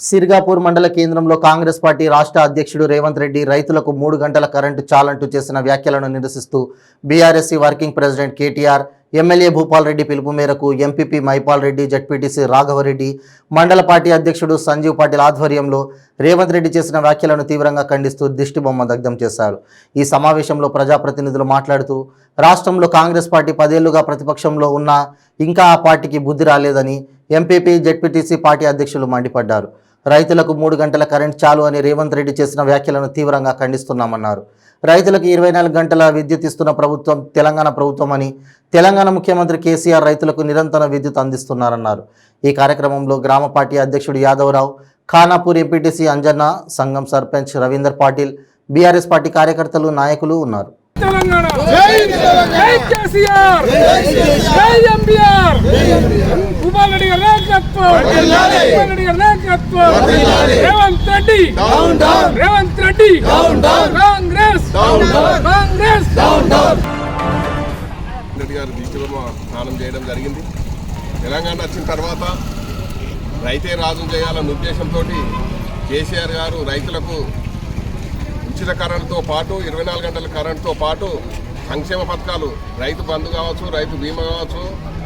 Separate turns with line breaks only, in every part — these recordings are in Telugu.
సిర్గాపూర్ మండల కేంద్రంలో కాంగ్రెస్ పార్టీ రాష్ట్ర అధ్యక్షుడు రేవంత్ రెడ్డి రైతులకు మూడు గంటల కరెంటు చాలంటూ చేసిన వ్యాఖ్యలను నిరసిస్తూ బీఆర్ఎస్సీ working president KTR MLA Bhupal Reddy పిలుపు మేరకు ఎంపీపీ మైపాల్ రెడ్డి జడ్పీటీసీ రాఘవరెడ్డి మండల పార్టీ అధ్యక్షుడు సంజీవ్ పాటిల్ ఆధ్వర్యంలో రేవంత్ రెడ్డి చేసిన వ్యాఖ్యలను తీవ్రంగా ఖండిస్తూ దిష్టిబొమ్మ దగ్ధం చేశారు. ఈ సమావేశంలో ప్రజాప్రతినిధులు మాట్లాడుతూ రాష్ట్రంలో కాంగ్రెస్ పార్టీ పదేళ్ళుగా ప్రతిపక్షంలో ఉన్నా ఇంకా ఆ పార్టీకి బుద్ధి రాలేదని ఎంపీపీ జడ్పీటీసీ పార్టీ అధ్యక్షులు మండిపడ్డారు. రైతులకు మూడు గంటల కరెంట్ చాలు అని రేవంత్ రెడ్డి చేసిన వ్యాఖ్యలను తీవ్రంగా ఖండిస్తున్నామన్నారు. రైతులకు ఇరవై నాలుగు గంటల విద్యుత్ ఇస్తున్న ప్రభుత్వం తెలంగాణ ప్రభుత్వం అని తెలంగాణ ముఖ్యమంత్రి కేసీఆర్ రైతులకు నిరంతర విద్యుత్ అందిస్తున్నారన్నారు. ఈ కార్యక్రమంలో గ్రామ పార్టీ అధ్యక్షుడు యాదవరావు ఖానాపూర్ ఎంపీటీసీ అంజన్న సంఘం సర్పంచ్ రవీందర్ పాటిల్ బీఆర్ఎస్ పార్టీ కార్యకర్తలు నాయకులు ఉన్నారు.
తెలంగాణ! జై కేసీఆర్! జై ఎంబీఆర్ భూపాల్ రెడ్డి గారి నాయకత్వం భూపాల్ రెడ్డి గారి నాయకత్వం రేవంత్ రెడ్డి. రేవంత్ రెడ్డి. కాంగ్రెస్. కాంగ్రెస్.
రెడ్డి గారు దిష్టిబొమ్మ స్నానం చేయడం జరిగింది. తెలంగాణ వచ్చిన తర్వాత రైతే రాజు చేయాలన్న ఉద్దేశంతో కేసీఆర్ గారు రైతులకు ఉచిత కరెంటుతో పాటు ఇరవై నాలుగు గంటల కరెంటుతో పాటు సంక్షేమ పథకాలు రైతు బంధు కావచ్చు రైతు బీమా కావచ్చు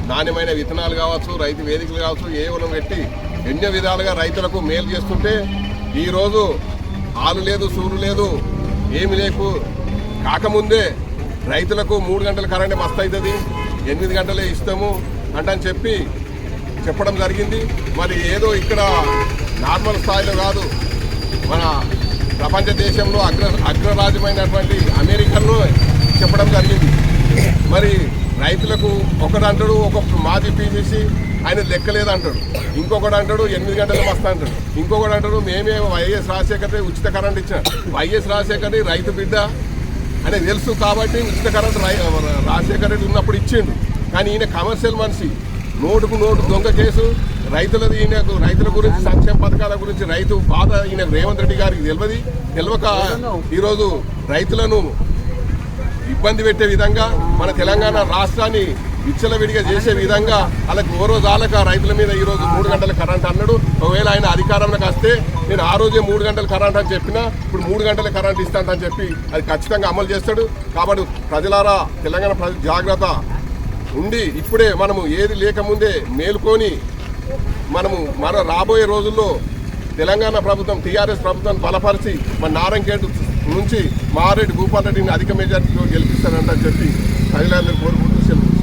నాణ్యమైన విత్తనాలు కావచ్చు రైతు వేదికలు కావచ్చు ఏ ఉలం పెట్టి ఎన్నో విధాలుగా రైతులకు మేలు చేస్తుంటే ఈరోజు ఆలు లేదు సూరు లేదు ఏమి లేకు. కాకముందే రైతులకు మూడు గంటల కరెంట్ మస్తు అవుతుంది ఎనిమిది గంటలే ఇస్తాము అంటని చెప్పి చెప్పడం జరిగింది. మరి ఏదో ఇక్కడ నార్మల్ స్థాయిలో కాదు మన ప్రపంచ దేశంలో అగ్ర అగ్రరాజ్యమైనటువంటి అమెరికన్లో చెప్పడం జరిగింది. మరి రైతులకు ఒకడు అంటాడు ఒక మాజీ పీసీసీ ఆయన లెక్కలేదు అంటాడు ఇంకొకడు అంటాడు ఎనిమిది గంటలు వస్తా అంటాడు ఇంకొకడు అంటాడు మేమే వైఎస్ రాజశేఖర్ ఉచిత కరెంట్ ఇచ్చిన. వైఎస్ రాజశేఖర్ రైతు బిడ్డ అని తెలుసు కాబట్టి ఉచిత కరెంట్ రాజశేఖర్ రెడ్డి ఉన్నప్పుడు ఇచ్చిండు. కానీ ఈయన కమర్షియల్ మనిషి. నోటుకు నోటు దొంగ కేసు. రైతులది ఈయనకు రైతుల గురించి సంక్షేమ పథకాల గురించి రైతు బాధ ఈయన రేవంత్ రెడ్డి గారికి తెలియదు తెలియక ఈరోజు రైతులను ఇబ్బంది పెట్టే విధంగా మన తెలంగాణ రాష్ట్రాన్ని విచ్చలవిడిగా చేసే విధంగా వాళ్ళకి ఓ రోజు ఆలక రైతుల మీద ఈరోజు మూడు గంటల కరెంట్ అన్నాడు. ఒకవేళ ఆయన అధికారంలోకి వస్తే నేను ఆ రోజే మూడు గంటల కరెంట్ అని చెప్పినా ఇప్పుడు మూడు గంటల కరెంట్ ఇస్తానని చెప్పి అది ఖచ్చితంగా అమలు చేస్తాడు. కాబట్టి ప్రజలారా తెలంగాణ ప్రజలు జాగ్రత్త ఉండి ఇప్పుడే మనము ఏది లేకముందే మేలుకొని మనము మన రాబోయే రోజుల్లో తెలంగాణ ప్రభుత్వం టీఆర్ఎస్ ప్రభుత్వం బలపరిచి మన నారంకేటు నుంచి మారెడ్డి భూపాల్ రెడ్డిని అధిక మెజార్టీలో గెలిపిస్తానంటని చెప్పి ప్రజలందరూ కోరుకుంటున్నారు